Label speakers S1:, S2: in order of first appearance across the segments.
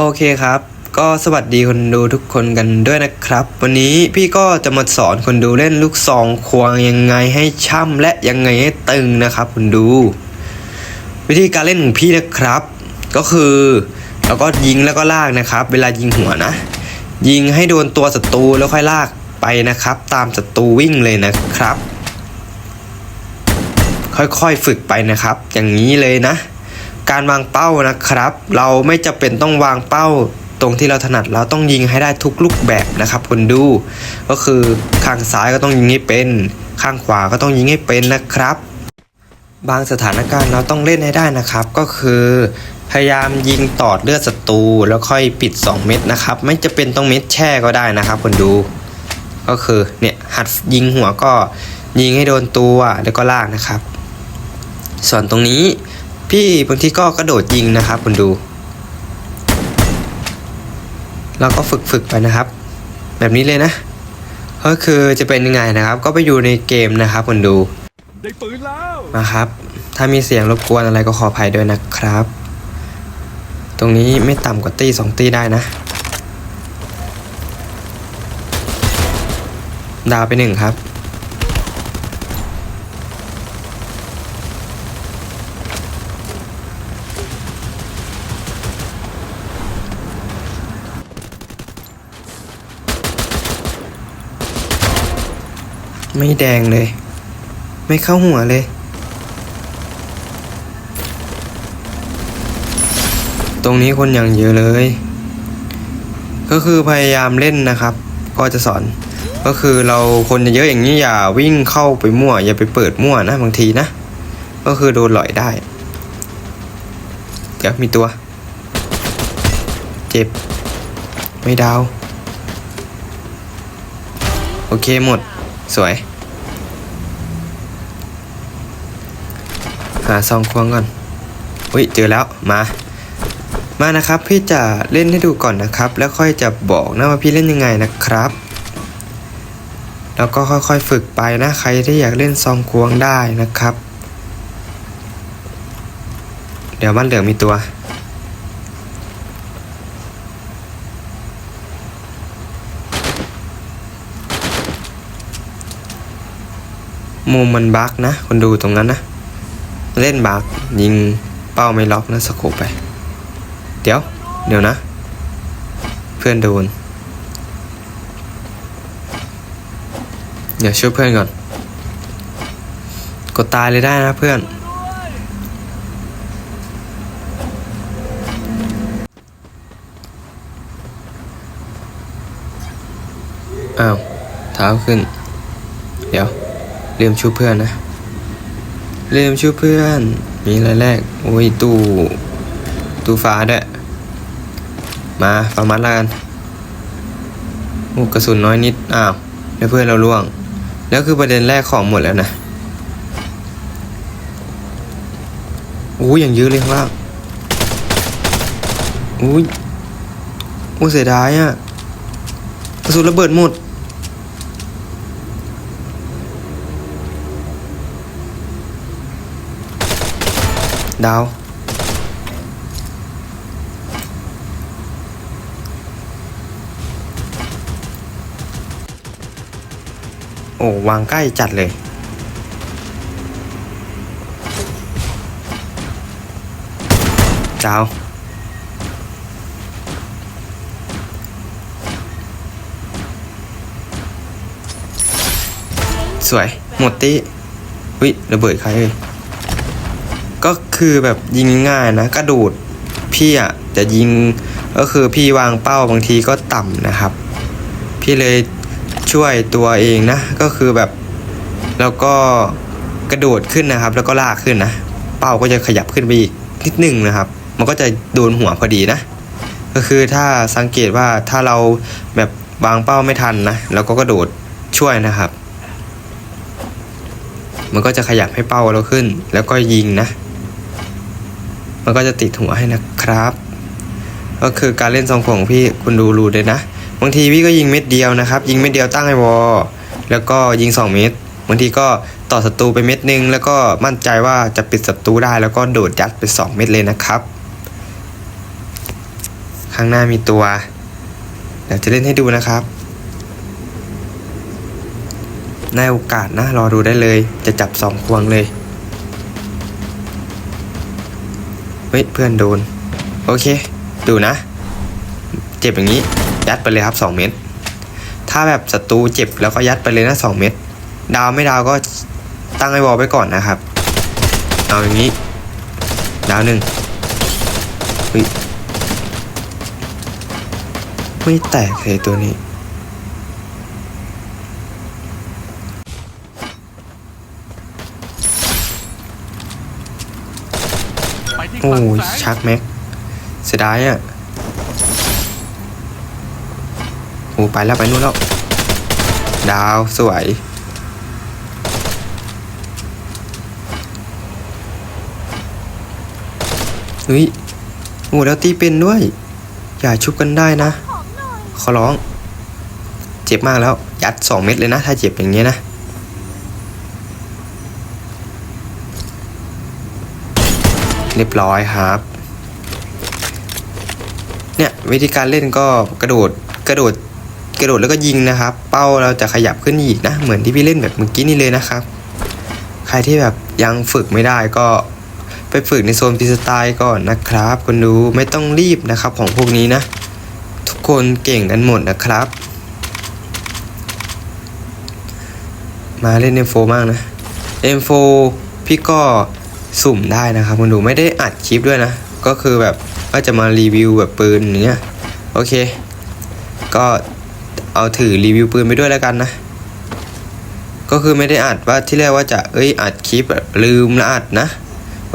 S1: โอเคครับ ก็สวัสดีคนดูทุกคนกันด้วยนะครับ วันนี้พี่ก็จะมาสอนคนดูเล่นลูกซองควงยังไงให้ช่ำและยังไงให้ตึงนะครับคนดู วิธีการเล่นของพี่นะครับ ก็คือเราก็ยิงแล้วก็ลากนะครับ เวลายิงหัวนะ ยิงให้โดนตัวศัตรูแล้วค่อยลากไปนะครับ ตามศัตรูวิ่งเลยนะครับ ค่อยๆฝึกไปนะครับ อย่างนี้เลยนะ การวางเป้านะครับ เราไม่จะเป็นต้องวางเป้าตรงที่เราถนัดเราต้องยิงให้ได้ทุกลูกแบบนะครับคนดู ก็คือข้างซ้ายก็ต้องยิงให้เป็น ข้างขวาก็ต้องยิงให้เป็นนะครับ บางสถานการณ์เราต้องเล่นให้ได้นะครับ ก็คือ พยายามยิงตอดเลือดศัตรูแล้วค่อยปิด 2 เม็ดนะครับ ไม่จะเป็นต้องเม็ดแช่ก็ได้นะครับคนดู ก็คือเนี่ยหัดยิงหัวก็ยิงให้โดนตัวแล้วก็ลากนะครับ ส่วนตรงนี้ พี่บางทีก็กระโดดยิงนะครับคุณดู เราก็ฝึกฝึกไปนะครับ แบบนี้เลยนะ ก็คือจะเป็นยังไงนะครับ ก็ไปอยู่ในเกมนะครับคุณดู
S2: ได้ปืนแล้ว
S1: มาครับ ถ้ามีเสียงรบกวนอะไรก็ขออภัยด้วยนะครับ ตรงนี้ไม่ต่ำกว่าตีสองตีได้นะ ดาวไปหนึ่งครับ ไม่แดงเลย ไม่เข้าหัวเลย ตรงนี้คนอย่างเยอะเลย ก็คือพยายามเล่นนะครับ ก็จะสอน ก็คือเราคนเยอะอย่างนี้อย่าวิ่งเข้าไปมั่ว อย่าไปเปิดมั่วนะบางทีนะ ก็คือโดนหลอยได้ เดี๋ยวมีตัว เจ็บ ไม่ดาว โอเคหมด สวย หาซองควงก่อนอุ้ยเจอแล้วมามานะครับพี่จะเล่นให้ดูก่อนนะครับ แล้วค่อยจะบอกนะว่าพี่เล่นยังไงนะครับ แล้วก็ค่อยๆฝึกไปนะใครที่อยากเล่นซองควงได้นะครับ เดี๋ยวบ้านเหลืองมีตัว มุมมันบั๊กนะคนดูตรงนั้นนะ เล่นบักยิงเป้าไม่ล็อกนะสโคปไป เดี๋ยว เดี๋ยวนะ เพื่อนโดน เดี๋ยวช่วยเพื่อนก่อน กดตายเลยได้นะเพื่อนอ้าวเท้าขึ้น เดี๋ยว ลืมชูเพื่อนนะเริ่มช่วยเพื่อน มีอะไรแรก โอ้ยตู้ ตู้ฟ้าด้วย มาฟาร์มัดละกันโอ้กระสุนน้อยนิด อ้าวแล้วเพื่อนเราล่วง แล้วคือประเด็นแรกของหมดแล้วนะอู้อย่างเยอะเลยข้างล่างอู้ยอู้เสียดายอะกระสุนระเบิดหมด ดาว โอ้ วางใกล้จัดเลย ดาวสวย หมดตีวิระเบิดใครเอ่ย ก็คือแบบยิงง่ายนะกระโดดพี่อะจะยิงก็คือพี่วางเป้าบางทีก็ต่ำนะครับ พี่เลยช่วยตัวเองนะ ก็คือแบบ แล้วก็กระโดดขึ้นนะครับ แล้วก็ลากขึ้นนะ เป้าก็จะขยับขึ้นไปอีกนิดหนึ่งนะครับ มันก็จะโดนหัวพอดีนะ ก็คือถ้าสังเกตว่าถ้าเราแบบวางเป้าไม่ทันนะเราก็กระโดดช่วยนะครับ มันก็จะขยับให้เป้าเราขึ้น แล้วก็ยิงนะ มันก็จะติดหัวให้นะครับ ก็คือการเล่นซองของพี่คุณดูรูเลยนะบางทีพี่ก็ยิงเม็ดเดียวนะครับ ยิงเม็ดเดียวตั้งไอวอลแล้วก็ยิง 2 เม็ดบางทีก็ต่อศัตรูไปเม็ดนึง แล้วก็มั่นใจว่าจะปิดศัตรูได้แล้วก็โดดยัดไป 2 เม็ดเลยนะครับ ข้างหน้ามีตัวเดี๋ยวจะเล่นให้ดูนะครับในโอกาสนะรอดูได้เลย จะจับสองควงเลย เฮ้ยเพื่อนโดน โอเค ดูนะ เจ็บอย่างนี้ ยัดไปเลยครับ 2 เม็ดถ้าแบบศัตรูเจ็บแล้วก็ยัดไปเลยนะ 2 เม็ดดาวไม่ดาวก็ตั้งไอ้วอลไปก่อนนะครับ เอาอย่างนี้ ดาวหนึ่งเฮ้ยไม่แตกเลยตัวนี้
S2: ไปที่
S1: โอ้ยชักแม็กเสียดายอะโอ้ไปแล้วไปนู่นแล้ว ดาวสวยเฮ้ยโอ้แล้วตีเป็นด้วย อย่าชุบกันได้นะ ขอร้อง เจ็บมากแล้ว ยัดสองเม็ดเลยนะ ถ้าเจ็บอย่างเงี้ยนะ เรียบร้อยครับ เนี่ยวิธีการเล่นก็กระโดดกระโดดกระโดดแล้วก็ยิงนะครับ เป้าเราจะขยับขึ้นอีกนะ เหมือนที่พี่เล่นแบบเมื่อกี้นี่เลยนะครับ ใครที่แบบยังฝึกไม่ได้ก็ไปฝึกในโซนพิสไตล์ก่อนนะครับคุณดูไม่ต้องรีบนะครับของพวกนี้นะ ทุกคนเก่งกันหมดนะครับ มาเล่น M4 มากนะ M4 พี่ก็ สุ่มได้นะครับคุณดูไม่ได้อัดคลิปด้วยนะ ก็คือแบบก็จะมารีวิวแบบปืนอย่างเงี้ยโอเค ก็เอาถือรีวิวปืนไปด้วยแล้วกันนะ ก็คือไม่ได้อัดว่าที่แรกว่าจะเอ้ยอัดคลิปลืมล้วอัดนะ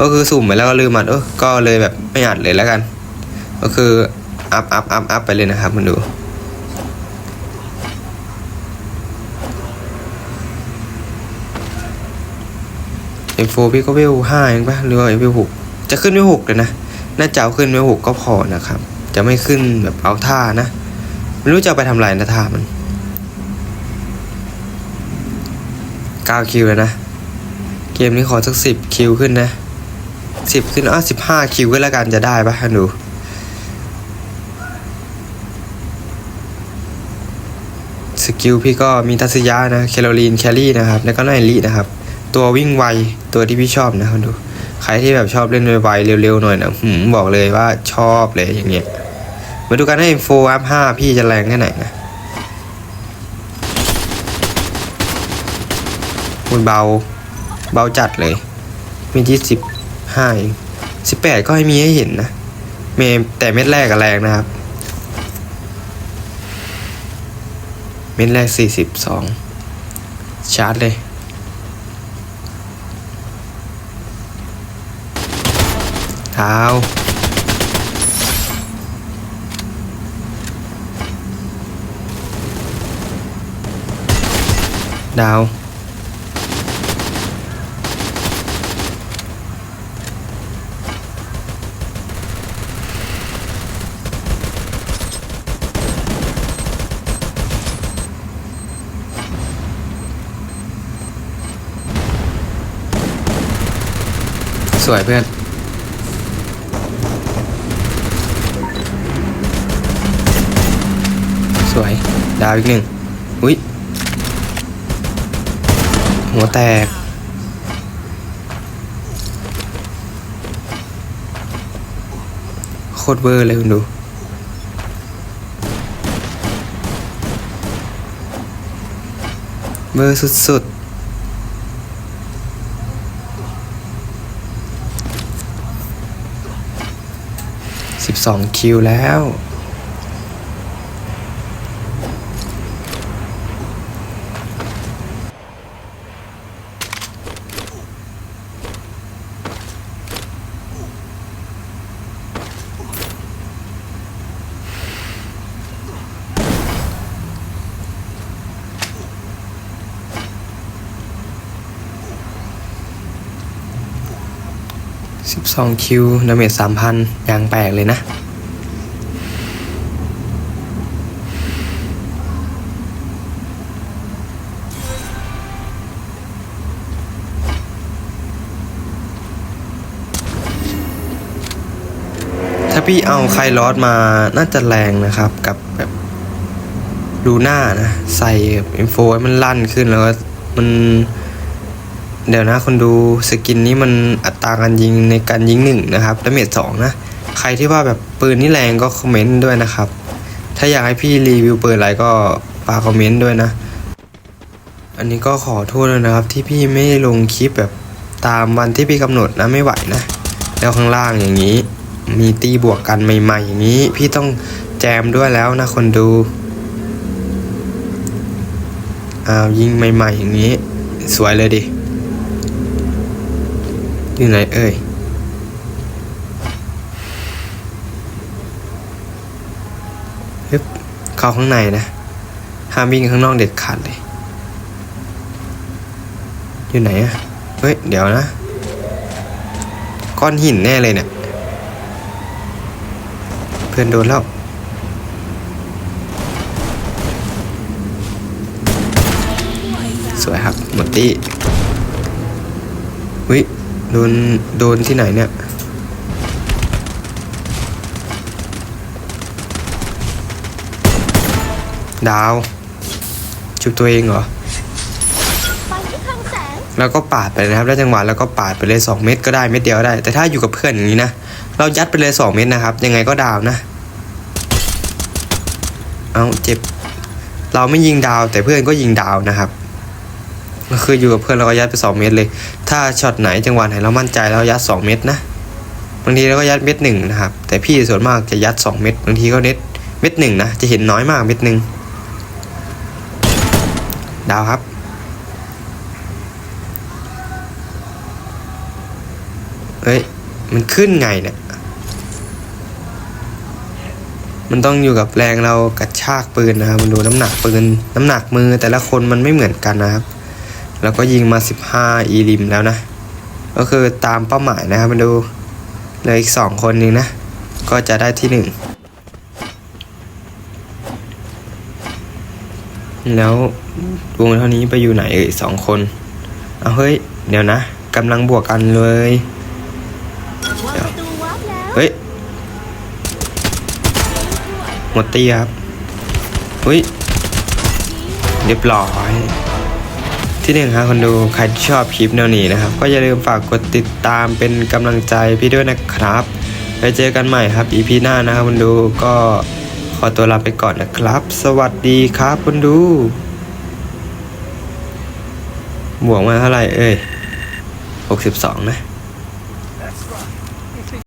S1: ก็คือสุ่มไปแล้วก็ลืมอัดเออก็เลยแบบไม่อัดเลยแล้วกัน ก็คืออัพอัพอัพอัพไปเลยนะครับมันดู M4 พี่ก็เวลห้าเองปะหรือว่าเวลหกจะขึ้นเวลหกเลยนะน่าจะเอาขึ้นเวลหกก็พอนะครับ จะไม่ขึ้นแบบเอาท่านะไม่รู้จะไปทำลายนะท่ามันเก้าคิวแล้วนะ เกมนี้ขอสักสิบคิวขึ้นนะสิบขึ้นอะสิบห้าคิวก็แล้วกันจะได้ปะฮันดูสกิลพี่ก็มีทัศยะนะ แคลอรีน แคลรี่นะครับ แล้วก็ไนลีนะครับ ตัววิ่งไวตัวที่พี่ชอบนะครับดู ใครที่แบบชอบเล่นไวๆเร็วๆหน่อยนะหืมบอกเลยว่าชอบเลยอย่างเงี้ย มาดูกันให้ M4 อัพ5พี่จะแรงแค่ไหนนะมันเบาเบาจัดเลย มีที่สิบห้าสิบแปดก็ให้มีให้เห็นนะเมแต่เม็ดแรกอะแรงนะครับ เม็ดแรกสี่สิบสองชาร์จเลย เท้าดาว สวยเพื่อน สวย ดาวอีกหนึ่งอุ้ย หัวแตก โคตรเบอร์เลยคุณดู เบอร์สุดๆสิบสองคิวแล้ว สิบสองคิวดาเมจสามพันยางแปลกเลยนะ ถ้าพี่เอาไคลอสมาน่าจะแรงนะครับกับแบบลูน่านะ ใส่อินโฟให้มันลั่นขึ้นแล้วก็มัน เดี๋ยวนะคนดูสกินนี้มันอัตราการยิงในการยิงหนึ่งนะครับดาเมจสองนะ ใครที่ว่าแบบปืนนี่แรงก็คอมเมนต์ด้วยนะครับ ถ้าอยากให้พี่รีวิวปืนอะไรก็ฝากคอมเมนต์ด้วยนะ อันนี้ก็ขอโทษเลยนะครับ ที่พี่ไม่ลงคลิปแบบตามวันที่พี่กำหนดนะไม่ไหวนะ แล้วข้างล่างอย่างนี้ มีตีบวกกันใหม่ๆอย่างนี้ พี่ต้องแจมด้วยแล้วนะคนดูอ้าวยิงใหม่ ๆ อย่างนี้ สวยเลยดิ อยู่ไหนเอ่ยฮึบเข้าข้างในนะห้ามวิ่งข้างนอกเด็ดขาดเลย อยู่ไหนอะเฮ้ย เดี๋ยวนะ ก้อนหินแน่เลยเนี่ย เพื่อนโดนแล้วสวยครับหมดตี้วิ โดน โดนที่ไหนเนี่ย ดาวชุบตัวเองเหรอ
S2: ไปที่คลังแสง
S1: แล้วก็ปาดไปนะครับแล้วจังหวะแล้วก็ปาดไปเลย 2 เม็ดก็ได้ เม็ดเดียวก็ได้ แต่ถ้าอยู่กับเพื่อนอย่างนี้นะ เรายัดไปเลย 2 เม็ดนะครับ ยังไงก็ดาวนะ เอาเจ็บ เราไม่ยิงดาวแต่เพื่อนก็ยิงดาวนะครับ ก็คืออยู่กับเพื่อนเราก็ยัดไป 2 เม็ดเลย ถ้าช็อตไหนจังหวะไหนเรามั่นใจเรายัด 2 เม็ดนะบางทีเราก็ยัดเม็ดหนึ่งนะครับ แต่พี่ส่วนมากจะยัด 2 เม็ดบางทีก็เน็ตเม็ดหนึ่งนะจะเห็นน้อยมากเม็ดหนึ่งดาวครับเฮ้ยมันขึ้นไงเนี่ยมันต้องอยู่กับแรงเรากระชากปืนนะครับ มันดูน้ำหนักปืน น้ำหนักมือแต่ละคนมันไม่เหมือนกันนะครับ แล้วก็ยิงมา 15 อีริมแล้วนะ ก็คือตามเป้าหมายนะครับมันดูเหลยอีกสองคนนึงนะ ก็จะได้ที่หนึ่งแล้ววงเท่านี้ไปอยู่ไหนเอ่ยสองคน เอาเฮ้ย เดี๋ยวนะกำลังบวกกันเลยเฮ้ยหมดตีครับเฮ้ยเรียบร้อย ที่หนึ่งครับคนดูใครที่ชอบคลิปแนวนี้นะครับ ก็อย่าลืมฝากกดติดตามเป็นกำลังใจพี่ด้วยนะครับ ไปเจอกันใหม่ครับ EP หน้านะครับคนดูก็ขอตัวลาไปก่อนนะครับ สวัสดีครับคนดู บวกมาเท่าไหร่เอ้ย 62 นะ